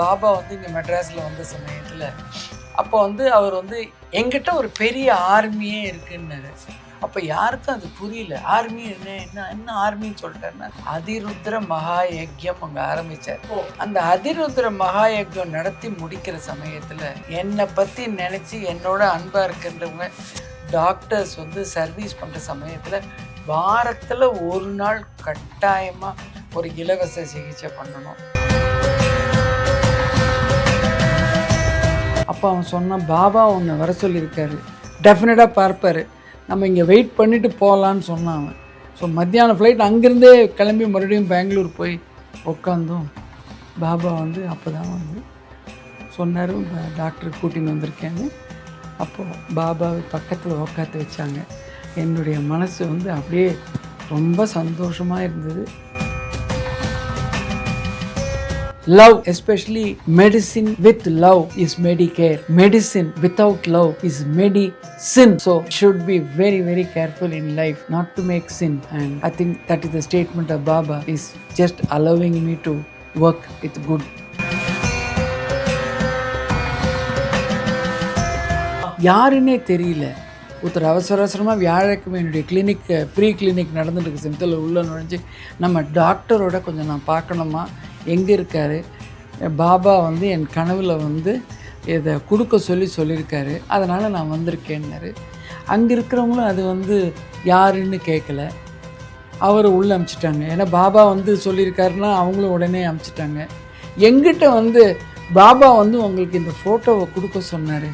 பாபா வந்து இங்கே மெட்ராஸில் வந்த சமயத்தில் அப்போ வந்து அவர் வந்து எங்கிட்ட ஒரு பெரிய ஆர்மியே இருக்குன்னாரு. அப்போ யாருக்கும் அது புரியல. ஆர்மி என்ன என்ன என்ன ஆர்மின்னு சொல்லிட்டாருன்னா அதிருத்ர மகா யஜ்யம் அங்கே ஆரம்பிச்சார். ஓ. அந்த அதிருத்ர மகா யஜ்யம் நடத்தி முடிக்கிற சமயத்தில் என்னை பற்றி நினச்சி என்னோட அன்பாக இருக்கின்றவங்க டாக்டர்ஸ் வந்து சர்வீஸ் பண்ணுற சமயத்தில் வாரத்தில் ஒரு நாள் கட்டாயமாக ஒரு இலவச சிகிச்சை பண்ணணும். அப்போ அவன் சொன்னான் பாபா உன்னை வர சொல்லியிருக்காரு. டெஃபினட்டாக பார்ப்பார். நம்ம இங்கே வெயிட் பண்ணிவிட்டு போகலான்னு சொன்னான் அவன். ஸோ மத்தியானம் ஃப்ளைட் அங்கேருந்தே கிளம்பி மறுபடியும் பெங்களூர் போய் உட்காந்தோம் பாபா வந்து அப்போ தான் வந்து சொன்னார் டாக்டர் கூட்டின்னு வந்திருக்கேன்னு. அப்போது பாபாவை பக்கத்தில் உட்காந்து வச்சாங்க. என்னுடைய மனசு வந்து அப்படியே ரொம்ப சந்தோஷமாக இருந்தது. Love especially medicine with love is medicare medicine without love is medicine sin so should be very very careful in life not to make sin and i think that is the statement of baba is just allowing me to work with good யாருன்னே தெரியல ஒருத்தர் அவசர அவசரமாக வியாழக்கிழமை என்னுடைய clinic free clinic நடந்துட்டு இருக்கு சிம்த்தில் உள்ளே நுழைஞ்சு நம்ம டாக்டரோட கொஞ்சம் நான் பார்க்கணுமா எங்கே இருக்காரு? பாபா வந்து என் கனவில் வந்து இதை கொடுக்க சொல்லி சொல்லியிருக்காரு. அதனால் நான் வந்திருக்கேன்னாரு. அங்கே இருக்கிறவங்களும் அது வந்து யாருன்னு கேட்கல அவரை உள்ளே அமுச்சிட்டாங்க. ஏன்னா பாபா வந்து சொல்லியிருக்காருன்னா அவங்களும் உடனே அமுச்சிட்டாங்க. எங்கிட்ட வந்து பாபா வந்து உங்களுக்கு இந்த ஃபோட்டோவை கொடுக்க சொன்னார்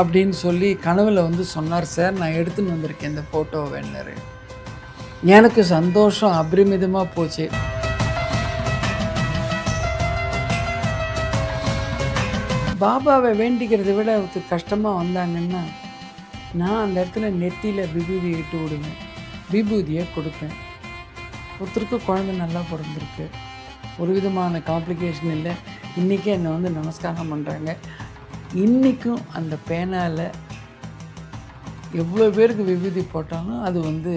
அப்படின்னு சொல்லி கனவில் வந்து சொன்னார் சார் நான் எடுத்துன்னு வந்திருக்கேன் இந்த ஃபோட்டோவை வேணாரு எனக்கு சந்தோஷம் அபரிமிதமாக போச்சு. பாபாவை வேண்டிக்கிறதை விட ஒருத்தர் கஷ்டமாக வந்தாங்கன்னா நான் அந்த இடத்துல நெத்தியில் விபூதி இட்டு விடுவேன். விபூதியை கொடுப்பேன். ஒருத்தருக்கு குழந்தை நல்லா பிறந்திருக்கு. ஒரு விதமான காம்ப்ளிகேஷன் இல்லை. இன்றைக்கி என்னை வந்து நமஸ்காரம் பண்ணுறாங்க இன்றைக்கும் அந்த பேனால எவ்வளோ பேருக்கு விபூதி போட்டாலும் அது வந்து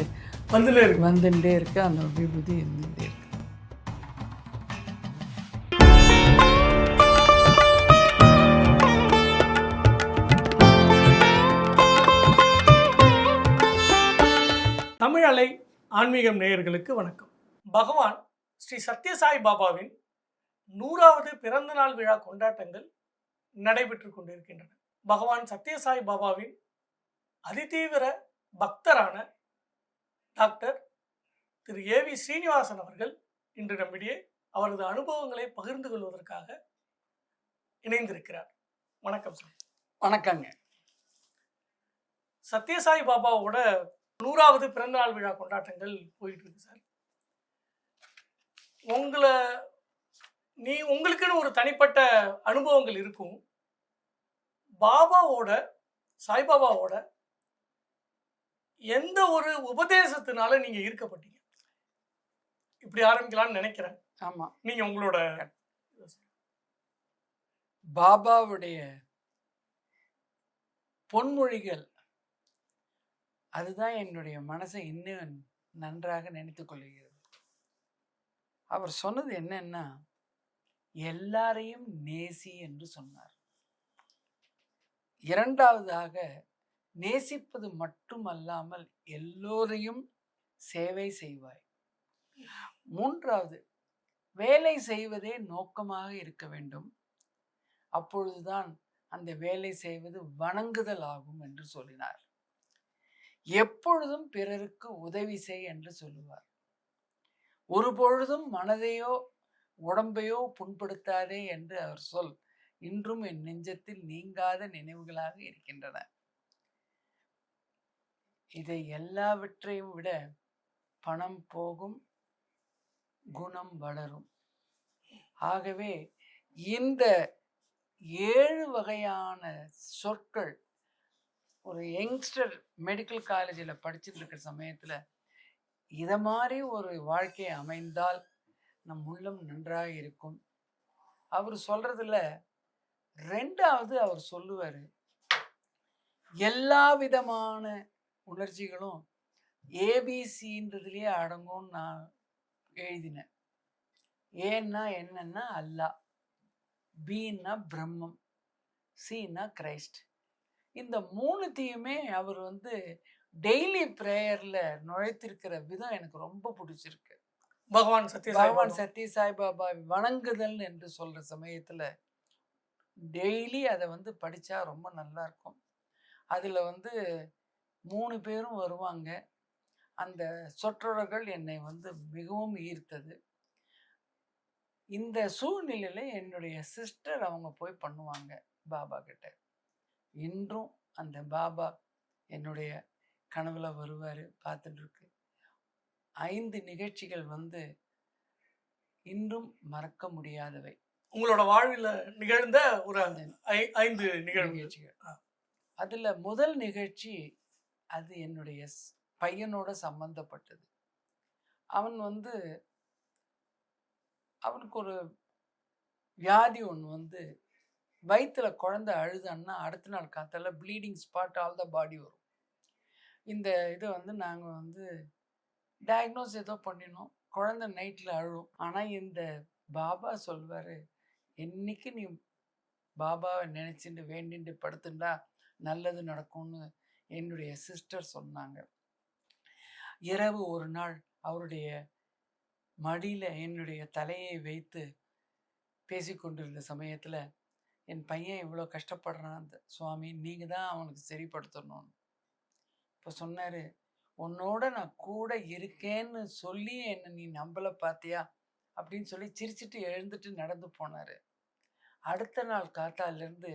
வந்துட்டே இருக்கு. அந்த விபூதி இருந்துகிட்டே இருக்கு. அலை ஆன்மீகம் நேயர்களுக்கு வணக்கம். பகவான் ஸ்ரீ சத்யசாய் பாபாவின் நூறாவது பிறந்த நாள் விழா கொண்டாட்டங்கள் நடைபெற்று கொண்டிருக்கின்றன. பகவான் சத்யசாய் பாபாவின் அதிதீவிர பக்தரான doctor Thiru A V Srinivasan அவர்கள் இன்று நம்மிடையே அவரது அனுபவங்களை பகிர்ந்து கொள்வதற்காக இணைந்திருக்கிறார். வணக்கம் சார். வணக்கங்க. சத்யசாய் பாபாவோட நூறாவது பிறந்தநாள் விழா கொண்டாட்டங்கள் போயிட்டு இருக்கு சார். உங்களை நீ உங்களுக்குன்னு ஒரு தனிப்பட்ட அனுபவங்கள் இருக்கும். பாபாவோட சாய்பாபாவோட எந்த ஒரு உபதேசத்தினால நீங்க ஈர்க்கப்பட்டீங்க? இப்படி ஆரம்பிக்கலாம்னு நினைக்கிறேன். ஆமாம் நீங்க உங்களோட பாபாவுடைய பொன்மொழிகள் அதுதான் என்னுடைய மனசை இன்னும் நன்றாக நினைத்து கொள்கிறது. அவர் சொன்னது என்னன்னா எல்லாரையும் நேசி என்று சொன்னார். இரண்டாவதாக நேசிப்பது மட்டுமல்லாமல் எல்லோரையும் சேவை செய்வாய். மூன்றாவது வேலை செய்வதே நோக்கமாக இருக்க வேண்டும். அப்பொழுதுதான் அந்த வேலை செய்வது வணங்குதல் ஆகும் என்று சொல்லினார். எப்பொழுதும் பிறருக்கு உதவி செய் என்று சொல்லுவார். ஒரு பொழுதும் மனதையோ உடம்பையோ புண்படுத்தாதே என்று அவர் சொல் இன்றும் என் நெஞ்சத்தில் நீங்காத நினைவுகளாக இருக்கின்றன. இதை எல்லாவற்றையும் விட பணம் போகும் குணம் வளரும். ஆகவே இந்த ஏழு வகையான சொற்கள் ஒரு யங்ஸ்டர் மெடிக்கல் காலேஜில் படிச்சுட்டு இருக்கிற சமயத்தில் இதை மாதிரி ஒரு வாழ்க்கை அமைந்தால் நம் உள்ளம் நன்றாக இருக்கும். அவர் சொல்றதுல ரெண்டாவது அவர் சொல்லுவார் எல்லா விதமான உணர்ச்சிகளும் ஏபிசின்றதுலேயே அடங்கும்னு நான் எழுதினேன். ஏன்னா என்னன்னா அல்லாஹ் பீன்னா பிரம்மம் சீனா கிரைஸ்ட். இந்த மூணுத்தையுமே அவர் வந்து டெய்லி ப்ரேயரில் நுழைத்திருக்கிற விதம் எனக்கு ரொம்ப பிடிச்சிருக்கு. பகவான் சத்ய பகவான் சத்ய சாய்பாபா வணங்குதல் என்று சொல்ற சமயத்துல டெய்லி அதை வந்து படிச்சா ரொம்ப நல்லா இருக்கும் அதுல வந்து மூணு பேரும் வருவாங்க. அந்த சொற்றொடர்கள் என்னை வந்து மிகவும் ஈர்த்தது. இந்த சூழ்நிலையில என்னுடைய சிஸ்டர் அவங்க போய் பண்ணுவாங்க பாபா கிட்ட. இன்றும் அந்த பாபா என்னுடைய கனவுல வருவாரு பார்த்துட்டு இருக்கு ஐந்து நிகழ்ச்சிகள் வந்து இன்றும் மறக்க முடியாதவை. உங்களோட வாழ்வில் நிகழ்ந்த ஒரு ஐந்து நிகழ்ச்சிகள். அதுல முதல் நிகழ்ச்சி அது என்னுடைய பையனோட சம்பந்தப்பட்டது. அவன் வந்து அவனுக்கு ஒரு வியாதி ஒன்று வந்து வயிற்றில் குழந்தை அழுதுன்னா அடுத்த நாள் காத்தால bleeding spot all the body வரும். இந்த இதை வந்து நாங்கள் வந்து டயக்னோஸ் ஏதோ பண்ணினோம். குழந்தை நைட்டில் அழும். ஆனால் இந்த பாபா சொல்வார் என்னைக்கு நீ பாபாவை நினச்சிட்டு வேண்டிட்டு படுத்துண்டா நல்லது நடக்கும்னு என்னுடைய சிஸ்டர் சொன்னாங்க. இரவு ஒரு நாள் அவருடைய மடியில் என்னுடைய தலையை வைத்து பேசிக்கொண்டிருந்த சமயத்தில் என் பையன் இவ்வளோ கஷ்டப்படுறான் அந்த சுவாமி நீங்கள் தான் அவனுக்கு சரிப்படுத்தணும். இப்போ சொன்னார் உன்னோட நான் கூட இருக்கேன்னு சொல்லி என்னை நீ நம்பலை பார்த்தியா அப்படின்னு சொல்லி சிரிச்சிட்டு எழுந்துட்டு நடந்து போனார். அடுத்த நாள் காத்தாலேருந்து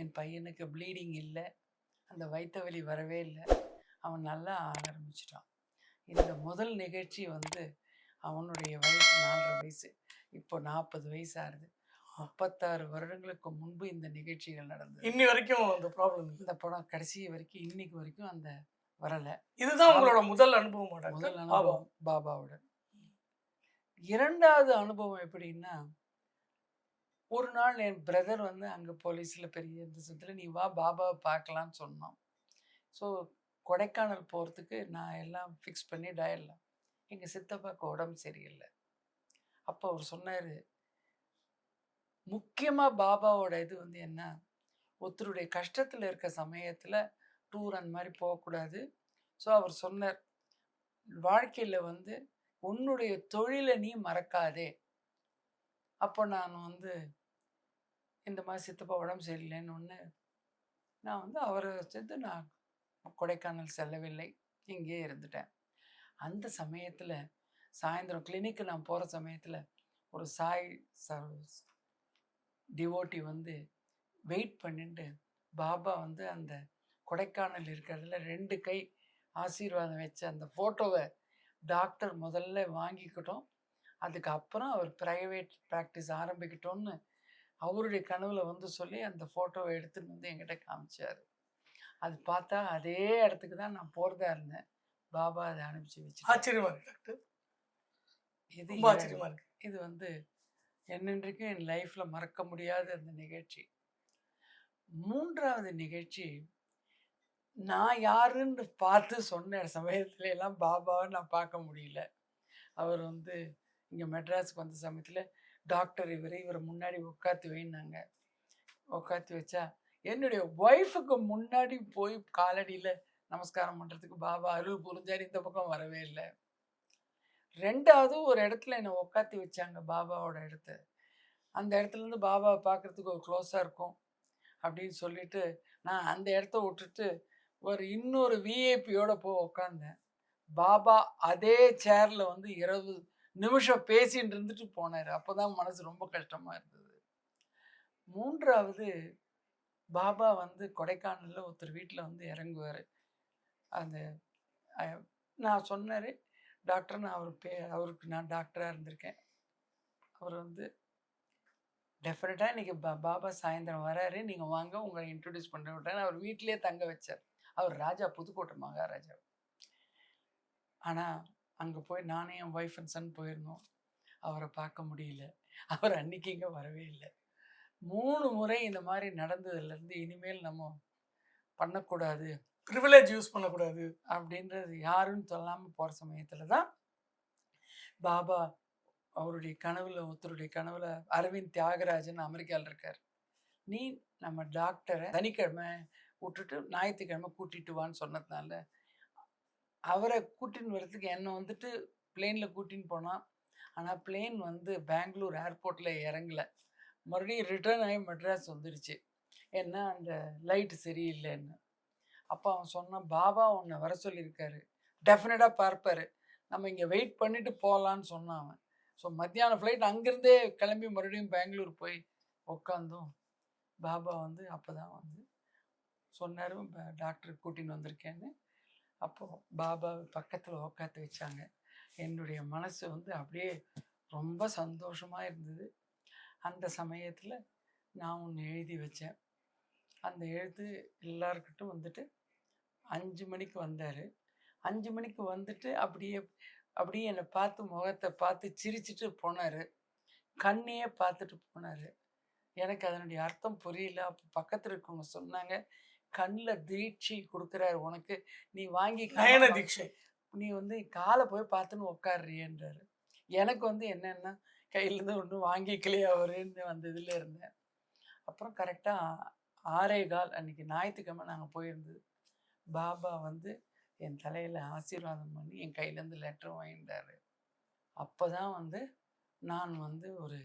என் பையனுக்கு ப்ளீடிங் இல்லை அந்த வயிற்று வலி வரவே இல்லை. அவன் நல்லா ஆக ஆரம்பிச்சிட்டான். இந்த முதல் நிகழ்ச்சி வந்து அவனுடைய வயசு நாலரை வயசு இப்போ நாற்பது வயசு ஆகுது. முப்பத்தாறு வருடங்களுக்கு முன்பு இந்த நிகழ்ச்சிகள் நடந்தது. இன்னி வரைக்கும் அந்த ப்ராப்ளம் இந்த படம் கடைசி வரைக்கும் இன்னைக்கு வரைக்கும் அந்த வரலை. இதுதான் உங்களோட முதல் அனுபவம் முதல் அனுபவம் பாபாவோட. இரண்டாவது அனுபவம் எப்படின்னா ஒரு நாள் என் பிரதர் வந்து அங்கே போலீஸில் பெரிய சத்தில் நீ வா பாபாவை பார்க்கலான்னு சொன்னான். ஸோ கொடைக்கானல் போகிறதுக்கு நான் எல்லாம் ஃபிக்ஸ் பண்ணி டயல்லாம் எங்கள் சித்தப்பாக்கு உடம்பு சரியில்லை. அப்போ அவர் சொன்னார் முக்கியமாக பாபாவோட இது வந்து என்ன? ஒருத்தருடைய கஷ்டத்தில் இருக்க சமயத்தில் டூர் அந்த மாதிரி போகக்கூடாது. ஸோ அவர் சொன்னார் வாழ்க்கையில் வந்து உன்னுடைய தொழிலை நீ மறக்காதே. அப்போ நான் வந்து இந்த மாதிரி சித்தப்பா உடம்பு சரியில்லைன்னு ஒன்று நான் வந்து அவரை சேர்த்து நான் கொடைக்கானல் செல்லவில்லை. இங்கேயே இருந்துட்டேன். அந்த சமயத்தில் சாயந்தரம் கிளினிக்கு நான் போகிற சமயத்தில் ஒரு சாய் டிவோட்டி வந்து வெயிட் பண்ணிட்டு பாபா வந்து அந்த கொடைக்கானல் இருக்கிறதுல ரெண்டு கை ஆசீர்வாதம் வச்ச அந்த ஃபோட்டோவை டாக்டர் முதல்ல வாங்கிக்கிட்டோம். அதுக்கப்புறம் அவர் ப்ரைவேட் ப்ராக்டிஸ் ஆரம்பிக்கட்டும்னு அவருடைய கனவுல வந்து சொல்லி அந்த ஃபோட்டோவை எடுத்துன்னு வந்து என்கிட்ட காமிச்சார். அது பார்த்தா அதே இடத்துக்கு தான் நான் போகிறதா இருந்தேன். பாபா அதை அனுப்பிச்சு வச்சு ஆச்சரியமா இருக்கு டாக்டர். இது. ஆச்சரியமா இருக்கு. இது வந்து என்னென்றைக்கும் என் லைஃப்பில் மறக்க முடியாத அந்த நிகழ்ச்சி. மூன்றாவது நிகழ்ச்சி நான் யாருன்னு பார்த்து சொன்ன சமயத்துல எல்லாம் பாபாவை நான் பார்க்க முடியல. அவர் வந்து இங்கே மெட்ராஸுக்கு வந்த சமயத்தில் டாக்டர் இவர் இவரை முன்னாடி உட்காந்து வைனாங்க. உட்காந்து வச்சா என்னுடைய ஒய்ஃபுக்கு முன்னாடி போய் காலடியில் நமஸ்காரம் பண்ணுறதுக்கு பாபா அருள் புரிஞ்சார் இந்த பக்கம் வரவே இல்லை. ரெண்டாவது ஒரு இடத்துல என்னை உட்காத்தி வச்சாங்க பாபாவோட இடத்த. அந்த இடத்துல இருந்து பாபாவை பார்க்கறதுக்கு ஒரு க்ளோஸாக இருக்கும் அப்படின்னு சொல்லிட்டு நான் அந்த இடத்த விட்டுட்டு ஒரு இன்னொரு விஐபியோட போய் உட்காந்தேன் பாபா அதே சேரில் வந்து இருபது நிமிஷம் பேசின்னு இருந்துட்டு போனார். அப்போதான் மனசு ரொம்ப கஷ்டமாக இருந்தது. மூன்றாவது பாபா வந்து கொடைக்கானலில் ஒருத்தர் வீட்டில் வந்து இறங்குவார். அந்த நான் சொன்னார் டாக்டர் நான் அவர் பே அவருக்கு நான் டாக்டராக இருந்திருக்கேன். அவர் வந்து டெஃபினட்டாக இன்றைக்கி பா பாபா சாயந்தரம் வராரு. நீங்கள் வாங்க உங்களை இன்ட்ரடியூஸ் பண்ண விட்டேன். அவர் வீட்டிலேயே தங்க வச்சார். அவர் ராஜா புதுக்கோட்டை மகாராஜா. ஆனால் அங்கே போய் நானே என் ஒய்ஃப் அண்ட் சன் போயிருந்தோம். அவரை பார்க்க முடியல. அவர் அன்னைக்கு இங்கே வரவே இல்லை. மூணு முறை இந்த மாதிரி நடந்ததுலேருந்து இனிமேல் நம்ம பண்ணக்கூடாது. ப்ரிவிலேஜ் யூஸ் பண்ணக்கூடாது அப்படின்றது யாருன்னு சொல்லாமல் போகிற சமயத்தில் தான் பாபா அவருடைய கனவுல ஒருத்தருடைய கனவுல அரவிந்த் தியாகராஜன் அமெரிக்காவில் இருக்கார். நீ நம்ம டாக்டரை சனிக்கிழமை விட்டுட்டு ஞாயிற்றுக்கிழமை கூட்டிட்டு வான்னு சொன்னதுனால அவரை கூட்டின்னு வர்றதுக்கு என்னை வந்துட்டு பிளேனில் கூட்டின்னு போனான் ஆனால் பிளேன் வந்து பெங்களூர் ஏர்போர்ட்டில் இறங்கல. மறுபடியும் ரிட்டர்ன் ஆகி மெட்ராஸ் வந்துடுச்சு ஏன்னா அந்த லைட் சரியில்லைன்னு. அப்போ அவன் சொன்னான் பாபா உன்னை வர சொல்லியிருக்காரு. டெஃபினட்டாக பார்ப்பாரு. நம்ம இங்கே வெயிட் பண்ணிட்டு போகலான்னு சொன்னான் அவன். ஸோ மத்தியானம் ஃப்ளைட் அங்கேருந்தே கிளம்பி மறுபடியும் பெங்களூர் போய் உட்காந்தோம் பாபா வந்து அப்போ தான் வந்து சொன்னார் டாக்டர் கூட்டின்னு வந்திருக்கேன்னு. அப்போது பாபா பக்கத்தில் உட்காந்து வச்சாங்க. என்னுடைய மனசு வந்து அப்படியே ரொம்ப சந்தோஷமாக இருந்தது. அந்த சமயத்தில் நான் ஒன்று எழுதி வச்சேன். அந்த எழுத்து எல்லாருக்கிட்டும் வந்துட்டு அஞ்சு மணிக்கு வந்தார். அஞ்சு மணிக்கு வந்துட்டு அப்படியே அப்படியே என்னை பார்த்து முகத்தை பார்த்து சிரிச்சிட்டு போனார். கண்ணையே பார்த்துட்டு போனார். எனக்கு அதனுடைய அர்த்தம் புரியல. அப்போ பக்கத்தில் இருக்கவங்க சொன்னாங்க கண்ணில் தீட்சி கொடுக்குறாரு உனக்கு. நீ வாங்கி நயன தீட்சை. நீ வந்து காலை போய் பார்த்துன்னு உட்காடுறியன்றாரு எனக்கு வந்து என்னென்னா கையிலேருந்து ஒன்றும் வாங்கிக்கலையே அவருன்னு அந்த இதில் இருந்தேன். அப்புறம் கரெக்டாக ஆறே கால் அன்னைக்கு ஞாயிற்றுக்கிழமை நாங்கள் போயிருந்தது. பாபா வந்து என் தலையில் ஆசீர்வாதம் பண்ணி என் கையிலேருந்து லெட்டர் வாங்கிட்டாரு. அப்போ தான் வந்து நான் வந்து ஒரு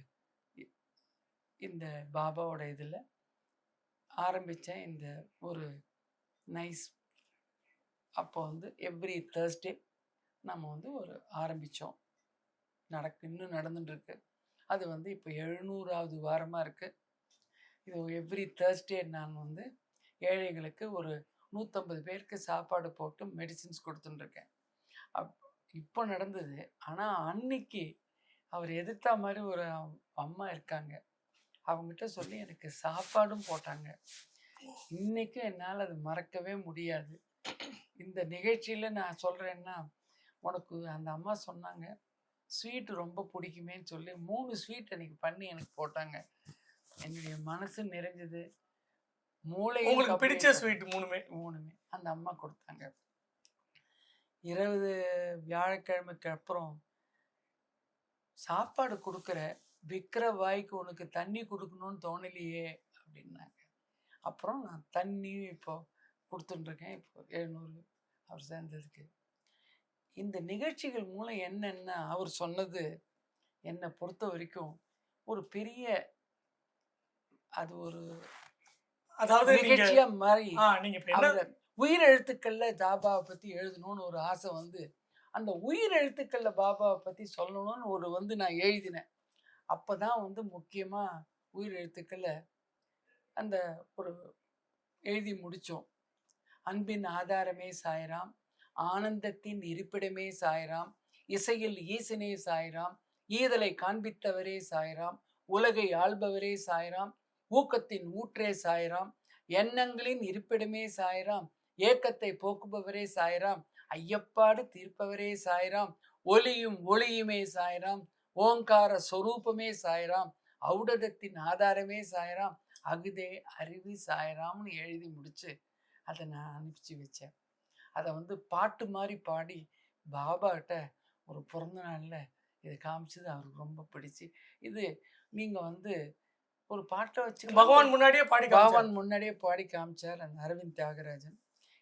இந்த பாபாவோட இதில் ஆரம்பித்தேன் இந்த ஒரு நைஸ் அப்போ வந்து எவ்ரி தேர்ஸ்டே நம்ம வந்து ஒரு ஆரம்பித்தோம் நடக்கு இன்னும் நடந்துட்டுருக்கு. அது வந்து இப்போ எழுநூறாவது வாரமாக இருக்குது இது எவ்ரி தேர்ஸ்டே நான் வந்து ஏழைகளுக்கு ஒரு நூற்றம்பது பேருக்கு சாப்பாடு போட்டு மெடிசின்ஸ் கொடுத்துட்டுருக்கேன் அப் இப்போ நடந்தது. ஆனால் அன்னைக்கு அவர் எதிர்த்தா மாதிரி ஒரு அம்மா இருக்காங்க. அவங்ககிட்ட சொல்லி எனக்கு சாப்பாடும் போட்டாங்க. இன்றைக்கும் என்னால் அது மறக்கவே முடியாது. இந்த நிகழ்ச்சியில் நான் சொல்கிறேன்னா உனக்கு அந்த அம்மா சொன்னாங்க ஸ்வீட் ரொம்ப பிடிக்குமேன்னு சொல்லி மூணு ஸ்வீட் அன்னைக்கு பண்ணி எனக்கு போட்டாங்க. என்னுடைய மனசு நிறைஞ்சது. மூளையும் உங்களுக்கு பிடிச்ச. ஸ்வீட் மூணுமே? மூணுமே. அந்த அம்மா கொடுத்தாங்க. இருபது வியாழக்கிழமைக்கு அப்புறம் சாப்பாடு கொடுக்குற விற்கிற வாய்க்கு உனக்கு தண்ணி கொடுக்கணும்னு தோணலையே அப்படின்னாங்க. அப்புறம் நான் தண்ணியும் இப்போ கொடுத்துட்டுருக்கேன். இப்போ எழுநூறு அவர் சேர்ந்ததுக்கு. இந்த நிகழ்ச்சிகள் மூலம் என்னென்ன அவர் சொன்னது என்னை பொறுத்த வரைக்கும் ஒரு பெரிய அது ஒரு அதாவது நிகழ்ச்சியா ஆ நீங்க அவரை உயிரெழுத்துக்கள்ல பாபாவை பத்தி எழுதணும்னு ஒரு ஆசை வந்து அந்த உயிரெழுத்துக்கள்ல பாபாவை பத்தி சொல்லணும்னு ஒரு வந்து நான் எழுதினேன். அப்பதான் வந்து முக்கியமா உயிரெழுத்துக்கள்ல அந்த ஒரு எழுதி முடிச்சோம். அன்பின் ஆதாரமே சாய்ராம் ஆனந்தத்தின் இருப்பிடமே சாய்ராம் இசையில் ஈசனே சாய்ராம் ஈதலை காண்பித்தவரே சாய்ராம் உலகை ஆள்பவரே சாய்ராம் ஊக்கத்தின் ஊற்றே சாயிராம் எண்ணங்களின் இருப்பிடமே சாயிராம் ஏக்கத்தை போக்குபவரே சாயிராம் ஐயப்பாடு தீர்ப்பவரே சாயிராம் ஒலியும் ஒளியுமே சாயிராம் ஓங்கார சொரூபமே சாயிராம் ஔடதத்தின் ஆதாரமே சாயிராம் அகுதே அருவி சாயிராம்னு எழுதி முடிச்சு அதை நான் அனுப்பிச்சு வச்சேன். அதை வந்து பாட்டு மாதிரி பாடி பாபாட்ட ஒரு பிறந்த நாளில் இதை காமிச்சது அவருக்கு ரொம்ப பிடிச்சு. இது நீங்கள் வந்து ஒரு பாட்டை வச்சு பகவான் முன்னாடியே பாடி. பகவான் முன்னாடியே பாடி காமிச்சார் அந்த அரவிந்த் தியாகராஜன்.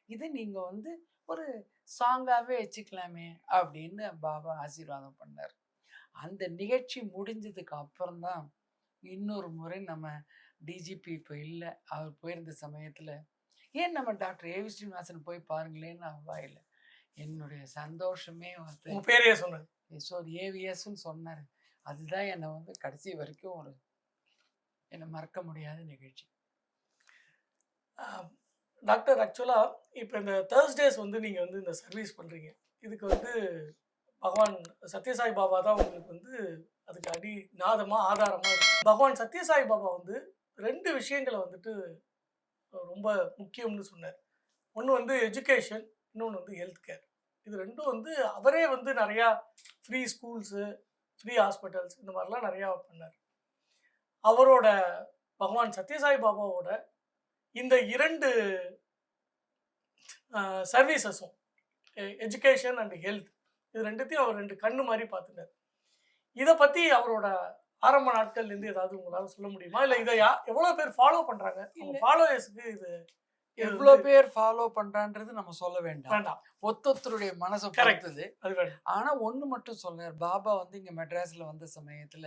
இதை நீங்க வந்து ஒரு சாங்காவே வச்சுக்கலாமே அப்படின்னு பாபா ஆசீர்வாதம் பண்ணார். அந்த நிகழ்ச்சி முடிஞ்சதுக்கு அப்புறம்தான் இன்னொரு முறை நம்ம டிஜிபி இப்போ இல்லை. அவர் போயிருந்த சமயத்தில் ஏன் நம்ம டாக்டர் ஏவி ஸ்ரீனிவாசன் போய் பாருங்களேன்னு வாயில என்னுடைய சந்தோஷமே வந்து பேரையே சொன்னது ஸோ ஏவிஎஸ்ன்னு சொன்னார். அதுதான் என்னை வந்து கடைசி வரைக்கும் ஒரு என்னை மறக்க முடியாத நிகழ்ச்சி. டாக்டர் ஆக்சுவலாக இப்போ இந்த தேர்ஸ்டேஸ் வந்து நீங்கள் வந்து இந்த சர்வீஸ் பண்ணுறீங்க இதுக்கு வந்து பகவான் சத்யசாய் பாபா தான் உங்களுக்கு வந்து அதுக்கு அடி நாதமாக ஆதாரமாக இருக்கு. பகவான் சத்யசாய் பாபா வந்து ரெண்டு விஷயங்களை வந்துட்டு ரொம்ப முக்கியம்னு சொன்னார். ஒன்று வந்து எஜுகேஷன் இன்னொன்று வந்து ஹெல்த் கேர் இது ரெண்டும் வந்து அவரே வந்து நிறையா ஃப்ரீ ஸ்கூல்ஸு ஃப்ரீ ஹாஸ்பிட்டல்ஸ் இந்த மாதிரிலாம் நிறையா பண்ணார். அவரோட பகவான் சத்யசாய் பாபாவோட இந்த இரண்டு சர்வீசஸும் எஜுகேஷன் அண்ட் ஹெல்த் இது ரெண்டுத்தையும் அவர் ரெண்டு கண்ணு மாதிரி பார்த்துட்டார். இதை பத்தி அவரோட ஆரம்ப நாட்கள்ல இருந்து ஏதாவது உங்களால சொல்ல முடியுமா? இல்ல இதை யா எவ்வளவு பேர் ஃபாலோ பண்றாங்க? இல்ல. ஃபாலோவர்ஸ்க்கு இது எவ்வளோ பேர் ஃபாலோ பண்றான்றது நம்ம சொல்ல வேண்டாம். வேண்டாம். ஒத்தொத்தருடைய மனசை Correct. பொறுத்தது. அது வேண்டாம். ஆனா ஒண்ணு மட்டும் சொல்றார் பாபா வந்து இங்க மெட்ராஸ்ல வந்த சமயத்துல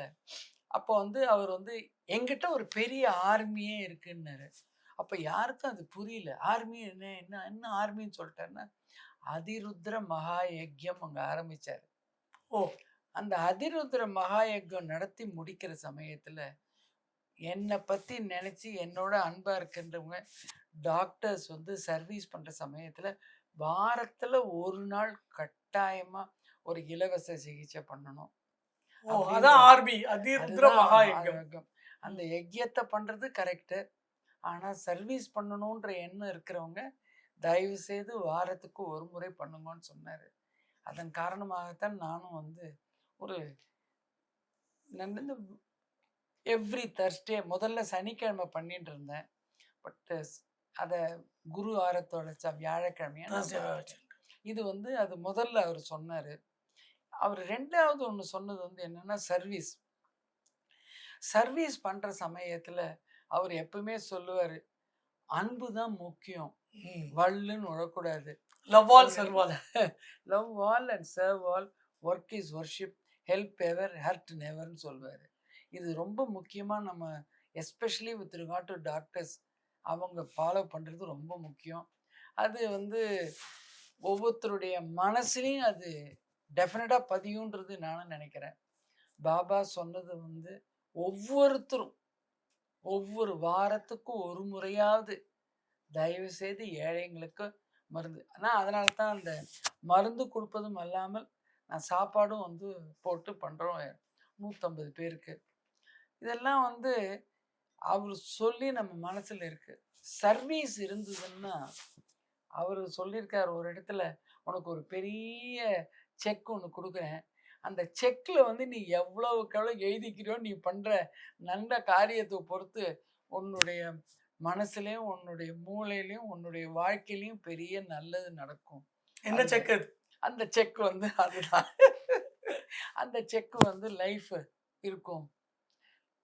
அப்போ வந்து அவர் வந்து எங்கிட்ட ஒரு பெரிய ஆர்மியே இருக்குன்னாரு. அப்ப யாருக்கும் அது புரியல. ஆர்மி என்ன என்ன என்ன ஆர்மின்னு சொல்லிட்டாருன்னா அதிருத்ர மகா யஜ்யம் அங்க ஆரம்பிச்சாரு. ஓ. அந்த அதிருத்ர மகா யஜ்யம் நடத்தி முடிக்கிற சமயத்துல என்னை பத்தி நினைச்சு என்னோட அன்பா இருக்கின்றவங்க டாக்டர்ஸ் வந்து சர்வீஸ் பண்ற சமயத்துல வாரத்துல ஒரு நாள் கட்டாயமா ஒரு இலவச சிகிச்சை பண்ணணும். அதான் ஆர்பி. அதிருத்ர மகா யஜ்யம். அந்த யஜ்யத்தை பண்றது கரெக்டு ஆனா சர்வீஸ் பண்ணணுன்ற எண்ணம் இருக்கிறவங்க தயவு செய்து வாரத்துக்கு ஒரு முறை பண்ணுங்கன்னு சொன்னாரு. அதன் காரணமாகத்தான் நானும் வந்து ஒரு நடந்து எவ்ரி தர்ஸ்டே முதல்ல சனிக்கிழமை பண்ணிட்டு இருந்தேன். பட் அதை குரு வாரத்தோட ச- வியாழக்கிழமையா. இது வந்து அது முதல்ல அவர் சொன்னாரு. அவர் ரெண்டாவது ஒன்று சொன்னது வந்து என்னன்னா சர்வீஸ். சர்வீஸ் பண்ற சமயத்துல அவர் எப்பவுமே சொல்லுவாரு அன்பு தான் முக்கியம். ம். வள்ளுன்னு விழக்கூடாது love all serve all love all and serve all work is worship help ever hurt நெவர்னு சொல்வார் இது ரொம்ப முக்கியமாக நம்ம especially with regard to doctors அவங்க ஃபாலோ பண்ணுறது ரொம்ப முக்கியம். அது வந்து ஒவ்வொருத்தருடைய மனசுலையும் அது டெஃபினட்டாக பதியுன்றது நானும் நினைக்கிறேன். பாபா சொன்னது வந்து ஒவ்வொருத்தரும் ஒவ்வொரு வாரத்துக்கும் ஒரு முறையாவது தயவு செய்து ஏழைங்களுக்கு மருந்து. ஆனால் அதனால தான் அந்த மருந்து கொடுப்பதும் அல்லாமல் நான் சாப்பாடும் வந்து போட்டு பண்ணுறோம் நூற்றம்பது பேருக்கு. இதெல்லாம் வந்து அவர் சொல்லி நம்ம மனசில் இருக்குது சர்வீஸ் இருந்ததுன்னா அவர் சொல்லியிருக்கார் ஒரு இடத்துல உனக்கு ஒரு பெரிய செக் ஒன்று கொடுக்குறேன். அந்த செக்கில் வந்து நீ எவ்வளவுக்கு எவ்வளோ எழுதிக்கிறியோ நீ பண்ணுற நல்ல காரியத்தை பொறுத்து உன்னுடைய மனசுலையும் உன்னுடைய மூளையிலையும் உன்னுடைய வாழ்க்கையிலையும் பெரிய நல்லது நடக்கும். என்ன செக் அது? அந்த செக் வந்து அதுதான். அந்த செக் வந்து லைஃப் இருக்கும்.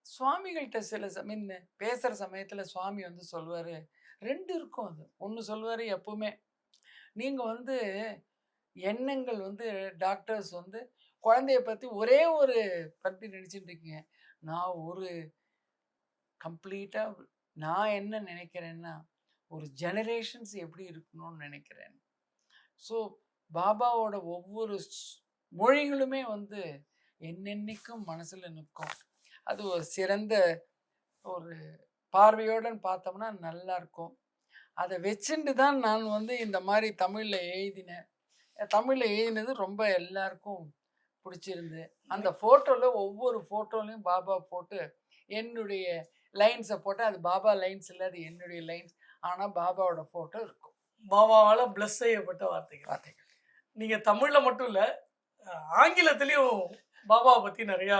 சுவாமிகள்கிட்ட சில மீன் பேசுகிற சமயத்தில் சுவாமி வந்து சொல்லுவார் ரெண்டு இருக்கும் அது. ஒன்று சொல்லுவார் எப்பவுமே. நீங்கள் வந்து எண்ணங்கள் வந்து டாக்டர்ஸ் வந்து குழந்தைய பற்றி ஒரே ஒரு பற்றி நினச்சிட்டு இருக்கீங்க. நான் ஒரு கம்ப்ளீட்டாக நான் என்ன நினைக்கிறேன்னா ஒரு ஜெனரேஷன்ஸ் எப்படி இருக்கணும்னு நினைக்கிறேன். ஸோ பாபாவோட ஒவ்வொரு மொழிகளுமே வந்து என்னென்னைக்கும் மனசில் நிற்கும். அது ஒரு சிறந்த ஒரு பார்வையோடன்னு பார்த்தோம்னா நல்லாயிருக்கும் அதை வச்சுட்டு தான் நான் வந்து இந்த மாதிரி தமிழில் எழுதினேன் தமிழில் எழுதினது ரொம்ப எல்லாருக்கும் பிடிச்சிருந்து அந்த ஃபோட்டோவில் ஒவ்வொரு ஃபோட்டோலையும் பாபா போட்டு என்னுடைய லைன்ஸை போட்டு அது பாபா லைன்ஸ் இல்லை அது என்னுடைய லைன்ஸ் ஆனால் பாபாவோட ஃபோட்டோ இருக்கும். பாபாவால பிளஸ் செய்யப்பட்ட வார்த்தைகள். பார்த்தீங்க நீங்க தமிழ்ல மட்டும் இல்ல ஆங்கிலத்திலயும் பாபாவை பத்தி நிறைய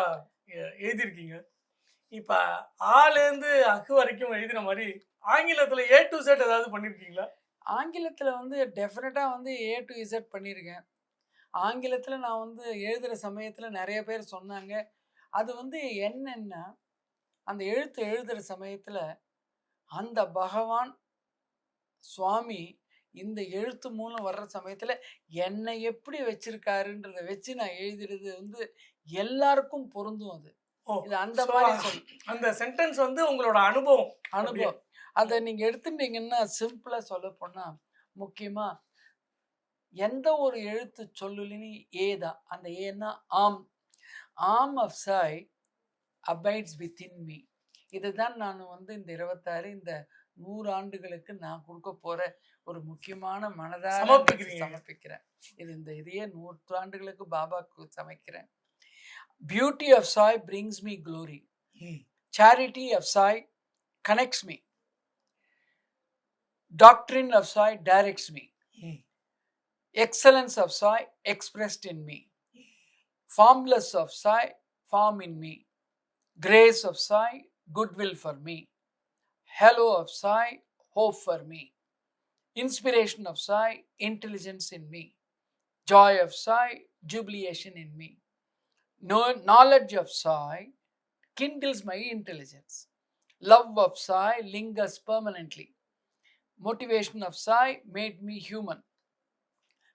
எழுதியிருக்கீங்க. இப்ப ஆலேருந்து அக்கு வரைக்கும் எழுதின மாதிரி ஆங்கிலத்துல ஏ டு செட் ஏதாவது பண்ணிருக்கீங்களா? ஆங்கிலத்தில் வந்து டெஃபினட்டாக வந்து ஏ டு இசட் பண்ணியிருக்கேன் ஆங்கிலத்தில் நான் வந்து எழுதுகிற சமயத்தில் நிறைய பேர் சொன்னாங்க. அது வந்து என்னன்னா அந்த எழுத்து எழுதுகிற சமயத்தில் அந்த பகவான் சுவாமி இந்த எழுத்து மூலம் வர்ற சமயத்தில் என்னை எப்படி வச்சிருக்காருன்றத வச்சு நான் எழுதுறது வந்து எல்லாருக்கும் பொருந்தும் அது. இது அந்த மாதிரி அந்த சென்டென்ஸ் வந்து உங்களோட அனுபவம். அனுபவம். அதை நீங்கள் எடுத்துட்டீங்கன்னா சிம்பிளாக சொல்ல போனால் முக்கியமாக எந்த ஒரு எழுத்து சொல்லுலினி ஏ தான். அந்த ஏன்னா ஆம். ஆம் of Sai abides within me. இதுதான் நான் வந்து இந்த இருபத்தாறு இந்த நூறு ஆண்டுகளுக்கு நான் கொடுக்க போற ஒரு முக்கியமான மனதார சமர்ப்பிக்கிறீங்க. சமர்ப்பிக்கிறேன். இது இந்த இதையே நூற்றாண்டுகளுக்கு பாபாக்கு சமைக்கிறேன். Beauty of Sai brings me. Glory charity of Sai connects me. Doctrine of Sai directs me. Hmm. Excellence of Sai expressed in me. Formless of Sai form in me. Grace of Sai goodwill for me. Hello of Sai hope for me. Inspiration of Sai intelligence in me. Joy of Sai jubilation in me. No knowledge of Sai kindles my intelligence. Love of Sai lingers permanently. Motivation of Sai made me human.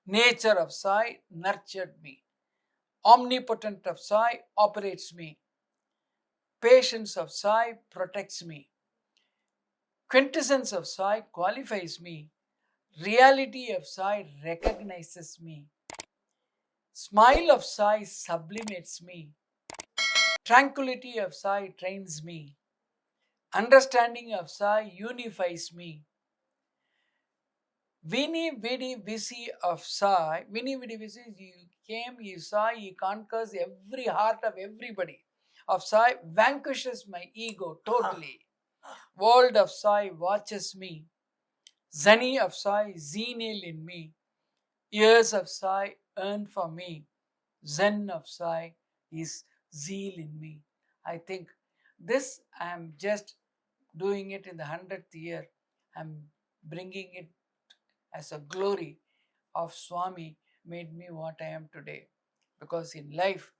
Nature of Sai nurtured me. Omnipotent of Sai operates me. Patience of Sai protects me. Quintessence of Sai qualifies me. Reality of Sai recognizes me. Smile of Sai sublimates me. Tranquility of Sai trains me. Understanding of Sai unifies me. Vini Vidi Visi of Sai, Vini Vidi Visi, you came, you saw, he conquers every heart of everybody. Of Sai vanquishes my ego totally. World of Sai watches me. Zani of Sai zenil in me. Ears of Sai earn for me. Zen of Sai is zeal in me. I think this I am just doing it in the hundredth year. I'm bringing it as a glory of Swami made me what I am today. Because in life,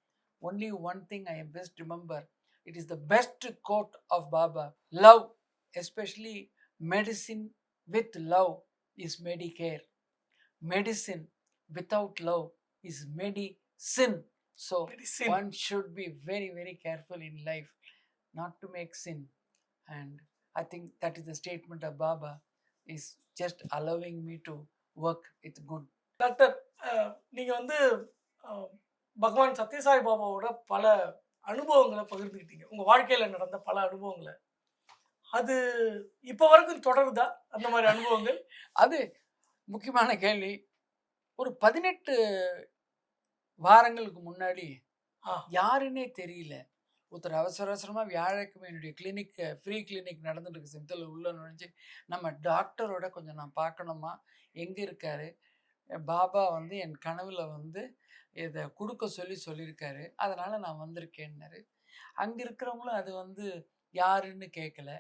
only one thing I best remember it is the best quote of Baba love, especially medicine with love, is medicare. Medicine without love is medicine. So Medicine. one should be very, very careful in life not to make sin. And I think that is the statement of Baba is just allowing me to work with good. Doctor ah, நீங்க வந்து பகவான் சத்யசாய் பாபாவோட பல அனுபவங்களை பகிர்ந்துக்கிட்டீங்க. உங்க வாழ்க்கையில நடந்த பல அனுபவங்களை. அது இப்போ வரைக்கும் தொடருதா? அந்த மாதிரி அனுபவங்கள்? அது முக்கியமான கேள்வி. ஒரு பதினெட்டு வாரங்களுக்கு முன்னாடி. யாருன்னே தெரியல. ஒருத்தர் அவசர அவசரமாக வியாழக்கிழமை என்னுடைய கிளினிக் ஃப்ரீ கிளினிக் நடந்துட்டுருக்கு. செந்தில் உள்ள நுழைஞ்சு நம்ம டாக்டரோட கொஞ்சம் நான் பார்க்கணுமா? எங்கே இருக்காரு? பாபா வந்து என் கனவில் வந்து இதை கொடுக்க சொல்லி சொல்லியிருக்காரு அதனால் நான் வந்திருக்கேன்னாரு. அங்கே இருக்கிறவங்களும் அது வந்து யாருன்னு கேட்கல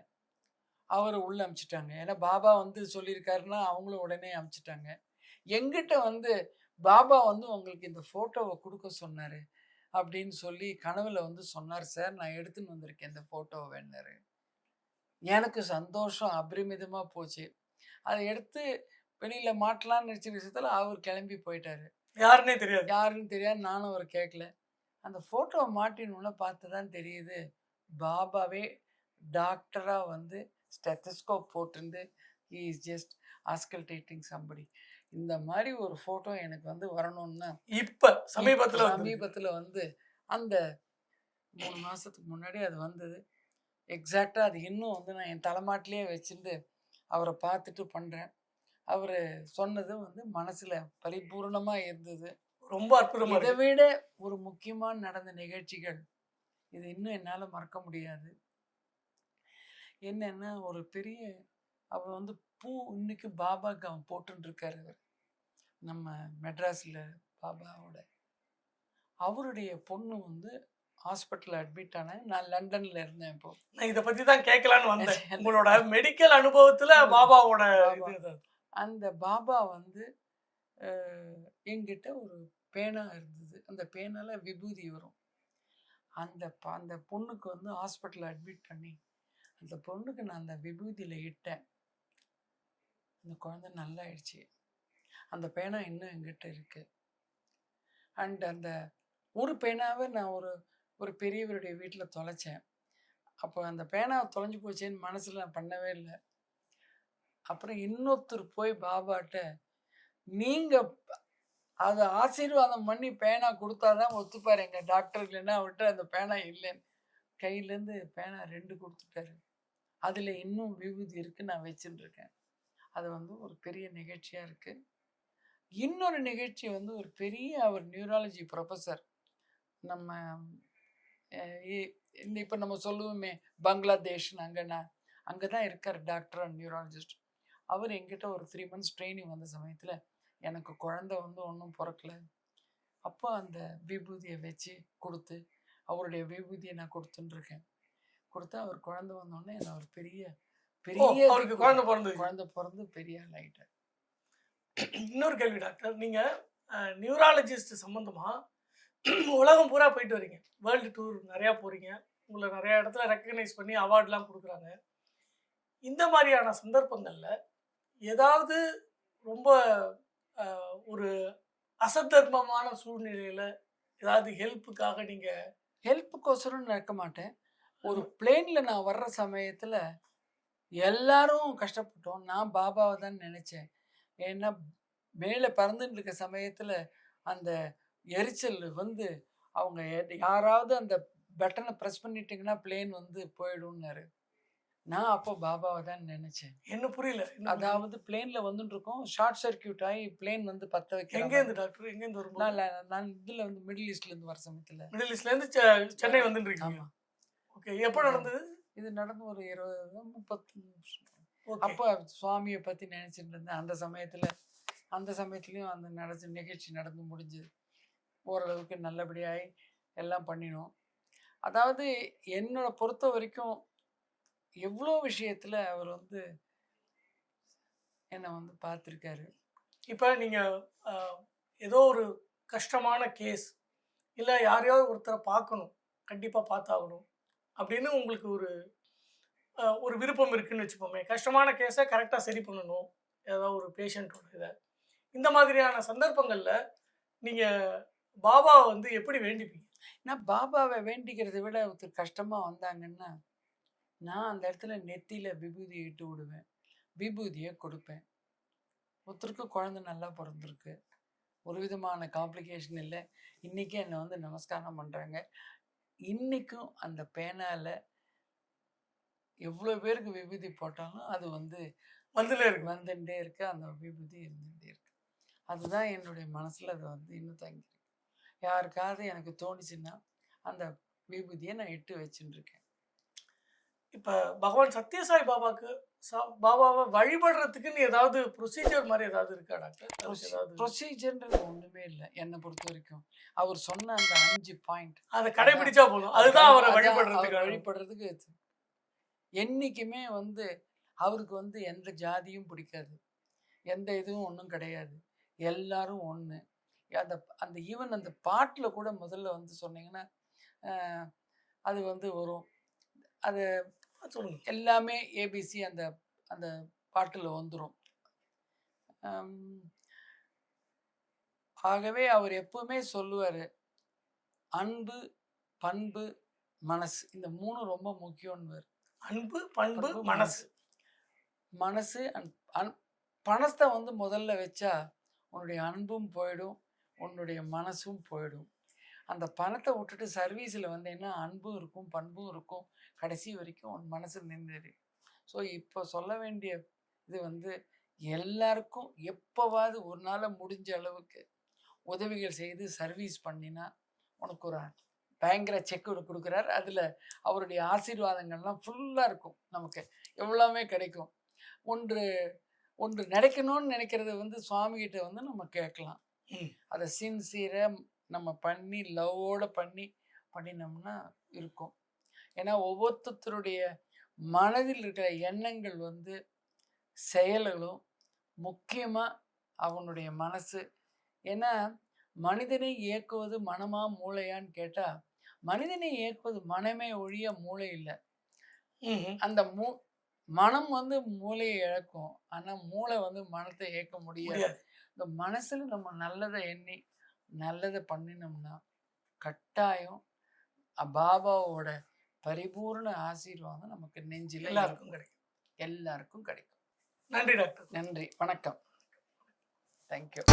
அவரை உள்ளே அமுச்சிட்டாங்க. ஏன்னா பாபா வந்து சொல்லியிருக்காருன்னா அவங்களும் உடனே அமுச்சிட்டாங்க. எங்கிட்ட வந்து பாபா வந்து உங்களுக்கு இந்த ஃபோட்டோவை கொடுக்க சொன்னார். அப்படின்னு சொல்லி கனவுல வந்து சொன்னார் சார் நான் எடுத்துன்னு வந்திருக்கேன் இந்த ஃபோட்டோவை வேணாரு எனக்கு சந்தோஷம் அபரிமிதமாக போச்சு. அதை எடுத்து வெளியில் மாட்டலாம்னு நினச்ச விஷயத்தில் அவர் கிளம்பி போயிட்டாரு. யாருன்னே தெரியாது. யாருன்னு தெரியாது நானும் அவர் கேட்கல. அந்த ஃபோட்டோவை மாட்டினோன்னு பார்த்து தான் தெரியுது. பாபாவே டாக்டராக வந்து stethoscope போட்டிருந்து he is just auscultating somebody இந்த மாதிரி ஒரு ஃபோட்டோ எனக்கு வந்து வரணும்னா இப்ப சமீபத்துல சமீபத்தில் வந்து அந்த மூணு மாதத்துக்கு முன்னாடி அது வந்தது. எக்ஸாக்டாக அது இன்னும் வந்து நான் என் தலைமாட்டிலே வச்சுட்டு அவரை பார்த்துட்டு பண்ணுறேன் அவர் சொன்னது வந்து மனசில் பரிபூர்ணமாக இருந்தது. ரொம்ப அற்புதமா இதை விட ஒரு முக்கியமான நடந்த நிகழ்ச்சிகள் இது இன்னும் என்னால் மறக்க முடியாது. என்னன்னா ஒரு பெரிய அவர் வந்து பூ இன்னைக்கு பாபாக்கு அவன் போட்டுன்னு இருக்காரு அவர் நம்ம மெட்ராஸில் பாபாவோட. அவருடைய பொண்ணு வந்து ஹாஸ்பிட்டலில் அட்மிட் ஆனாங்க நான் லண்டனில் இருந்தேன் இப்போ. நான் இத பத்தி தான் கேட்கலான்னு வந்தேன். உங்களோட மெடிக்கல் அனுபவத்துல. பாபாவோட பாபா. அந்த பாபா வந்து அஹ், என்கிட்ட ஒரு பேனா இருந்தது. அந்த பேனால விபூதி வரும். அந்த அந்த பொண்ணுக்கு வந்து ஹாஸ்பிட்டலில் அட்மிட் பண்ணி அந்த பொண்ணுக்கு நான் அந்த விபூதியில் இட்டேன். அந்த குழந்தை நல்லா ஆயிடுச்சு அந்த பேனா இன்னும் எங்கிட்ட இருக்கு. அண்ட் அந்த ஒரு பேனாவை நான் ஒரு ஒரு பெரியவருடைய வீட்டில் தொலைச்சேன். அப்போ அந்த பேனாவை தொலைஞ்சு போச்சேன்னு மனசில் நான் பண்ணவே இல்லை. அப்புறம் இன்னொருத்தர் போய் பாபாட்ட நீங்கள் அதை ஆசீர்வாதம் பண்ணி பேனா கொடுத்தாதான் ஒத்துப்பார். எங்கள் டாக்டர் இல்லைன்னா அவர்கிட்ட அந்த பேனா இல்லைன்னு. கையிலேருந்து பேனா ரெண்டு கொடுத்துட்டாரு. அதில் இன்னும் விபூதி இருக்குது நான் வச்சுட்டுருக்கேன் அது வந்து ஒரு பெரிய நிகழ்ச்சியாக இருக்குது இன்னொரு நிகழ்ச்சி வந்து ஒரு பெரிய அவர் நியூராலஜி ப்ரொஃபஸர் நம்ம இந்த இப்போ நம்ம சொல்லுவோமே பங்களாதேஷ்னு அங்கேனா அங்கே தான் இருக்கார் டாக்டர் அண்ட் நியூராலஜிஸ்ட் அவர் எங்கிட்ட ஒரு த்ரீ மந்த்ஸ் ட்ரைனிங் வந்த சமயத்தில் எனக்கு குழந்தை வந்து ஒன்றும் பிறக்கல. அப்போ அந்த விபூதியை வச்சு கொடுத்து அவருடைய விபூதியை நான் கொடுத்துட்டுருக்கேன் கொடுத்தா அவர் குழந்தை வந்தோடனே என்ன ஒரு பெரிய பெரிய அவருக்கு. குழந்தை பிறந்தது. குழந்தை பிறந்து பெரிய ஆள் ஆயிட்டார் இன்னொரு கேள்வி டாக்டர். நீங்க நியூராலஜிஸ்ட் சம்பந்தமா உலகம் பூரா போயிட்டு வரீங்க. வேர்ல்டு டூர் நிறையா போகிறீங்க உங்களை நிறையா இடத்துல ரெக்கக்னைஸ் பண்ணி அவார்ட்லாம் கொடுக்குறாங்க. இந்த மாதிரியான சந்தர்ப்பங்களில் ஏதாவது ரொம்ப ஒரு அசத்தர்மமான சூழ்நிலையில் ஏதாவது ஹெல்ப்புக்காக நீங்கள் ஹெல்ப்புக்கோசரம் நடக்க மாட்டேன். ஒரு பிளேனில் நான் வர்ற சமயத்தில் எல்லாரும் கஷ்டப்பட்டோம். நான் பாபாவை தான் நினச்சேன். ஏன்னா மேலே பறந்துட்டு இருக்க சமயத்தில் அந்த எரிச்சல் வந்து அவங்க யாராவது அந்த பட்டனை ப்ரெஸ் பண்ணிட்டீங்கன்னா பிளேன் வந்து போயிடும்னாரு. நான் அப்போ பாபாவை தான் நினச்சேன். என்ன புரியல? அதாவது பிளேனில் வந்துட்டு இருக்கோம் ஷார்ட் சர்க்கியூட் ஆகி பிளேன் வந்து பற்ற வைக்கிறேன் எங்கேருந்து டாக்டர்? எங்கேருந்து வரும்போது? நான் நான் இதில் வந்து மிடில் ஈஸ்ட்லேருந்து வர சமயத்தில். மிடில் ஈஸ்ட்லேருந்து செ- சென்னை வந்துட்டு ஆமாம் ஓகே எப்போ நடந்தது? இது நடந்து ஒரு இருபது முப்பத்து நிமிஷம். அப்போ சுவாமியை பற்றி நினச்சிட்டு இருந்தேன் அந்த சமயத்தில் அந்த சமயத்துலேயும் அந்த நடந்த நிகழ்ச்சி நடந்து முடிஞ்சுது. ஓரளவுக்கு நல்லபடியாகி எல்லாம் பண்ணினோம். அதாவது என்னோட பொறுத்த வரைக்கும் எவ்வளோ விஷயத்தில் அவர் வந்து என்னை வந்து பார்த்துருக்காரு. இப்போ நீங்கள் ஏதோ ஒரு கஷ்டமான கேஸ் இல்லை யாரையாவது ஒருத்தரை பார்க்கணும். கண்டிப்பாக பார்த்தாகணும். அப்படின்னு உங்களுக்கு ஒரு ஒரு விருப்பம் இருக்குன்னு வச்சுப்போமே கஷ்டமான கேஸை கரெக்டாக சரி பண்ணணும். ஏதாவது ஒரு பேஷண்ட்டோட இதை. இந்த மாதிரியான சந்தர்ப்பங்களில் நீங்கள் பாபாவை வந்து எப்படி வேண்டிப்பீங்க? நான் பாபாவை வேண்டிக்கிறதை விட ஒருத்தர் கஷ்டமாக வந்தாங்கன்னா நான் அந்த இடத்துல நெத்தியில் விபூதி இட்டு விடுவேன். விபூதியை கொடுப்பேன். ஒருத்தருக்கு குழந்தை நல்லா பிறந்திருக்கு. ஒரு விதமான காம்ப்ளிகேஷன் இல்லை. இன்றைக்கி என்னை வந்து நமஸ்காரம் பண்ணுறாங்க இன்றைக்கும் அந்த பேனால எவ்வளோ பேருக்கு விபூதி போட்டாலும் அது வந்து வந்துல இருக்கு வந்துட்டே இருக்கு. அந்த விபூதி இருந்துகிட்டே இருக்கு. அதுதான் என்னுடைய மனசில் அது வந்து இன்னும் தங்கியிருக்கு. யாருக்காவது எனக்கு தோணுச்சுன்னா அந்த விபூதியை நான் இட்டு வச்சுட்டுருக்கேன். இப்போ பகவான் சத்யசாய் பாபாக்கு சா- பாபாவை வழிபடுறதுக்குன்னு ஏதாவது ப்ரொசீஜர் மாதிரி ஏதாவது இருக்கா டாக்டர்? ப்ரொசீஜர்ன்றது ஒன்றுமே இல்லை என்னை பொறுத்த வரைக்கும். அவர் சொன்ன அந்த அஞ்சு பாயிண்ட் அதை கடைபிடிச்சா போதும். அதுதான் அவரை வழிபடுறதுக்கு வழிபடுறதுக்கு இது. என்னைக்குமே வந்து அவருக்கு வந்து எந்த ஜாதியும் பிடிக்காது. எந்த இதுவும் ஒன்றும் கிடையாது. எல்லாரும் ஒன்று அந்த அந்த ஈவன் அந்த பாட்டில் கூட முதல்ல வந்து சொன்னீங்கன்னா அது வந்து வரும். அது சொல்லுங்க. எல்லாமே ஏபிசி அந்த அந்த பாட்டில் வந்துடும் ஆகவே அவர் எப்பவுமே சொல்லுவார் அன்பு பண்பு மனசு. இந்த மூணு ரொம்ப முக்கியம்னு அன்பு பண்பு மனசு. மனசு. அன் பணத்தை வந்து முதல்ல வச்சா உன்னுடைய அன்பும் போயிடும் உன்னுடைய மனசும் போயிடும். அந்த பணத்தை விட்டுட்டு சர்வீஸில் வந்தீங்கன்னா அன்பும் இருக்கும் பண்பும் இருக்கும். கடைசி வரைக்கும் உன் மனசு நின்றுடு ஸோ இப்போ சொல்ல வேண்டிய இது வந்து எல்லாருக்கும் எப்போவாவது ஒரு நாள் முடிஞ்ச அளவுக்கு உதவிகள் செய்து சர்வீஸ் பண்ணினா உனக்கு ஒரு பயங்கர செக் கொடுக்குறார். அதில் அவருடைய ஆசீர்வாதங்கள்லாம் ஃபுல்லாக இருக்கும் நமக்கு. எவ்வளோமே கிடைக்கும். ஒன்று ஒன்று நடக்கணும்னு நினைக்கிறத வந்து சுவாமிகிட்ட வந்து நம்ம கேட்கலாம். அதை சின்சியராக நம்ம பண்ணி லவ்வோட பண்ணி பண்ணினோம்னா இருக்கும். ஏன்னா ஒவ்வொருத்தருடைய மனதில் இருக்கிற எண்ணங்கள் வந்து செயல்களும் முக்கியமாக அவனுடைய மனசு. ஏன்னா மனிதனை இயக்குவது மனமா மூளையான்னு கேட்டால் மனிதனை இயக்குவது மனமே ஒழிய மூளை இல்லை. அந்த மூ மனம் வந்து மூளையை இழக்கும். ஆனால் மூளை வந்து மனத்தை இயக்க முடியாது. இந்த மனசில் நம்ம நல்லதை எண்ணி நல்லதை பண்ணினோம்னா கட்டாயம் பாபாவோட பரிபூர்ண ஆசீர்வாதம் நமக்கு நெஞ்சில் எல்லாருக்கும் கிடைக்கும். எல்லாருக்கும் கிடைக்கும். நன்றி டாக்டர். நன்றி. வணக்கம். தேங்க்யூ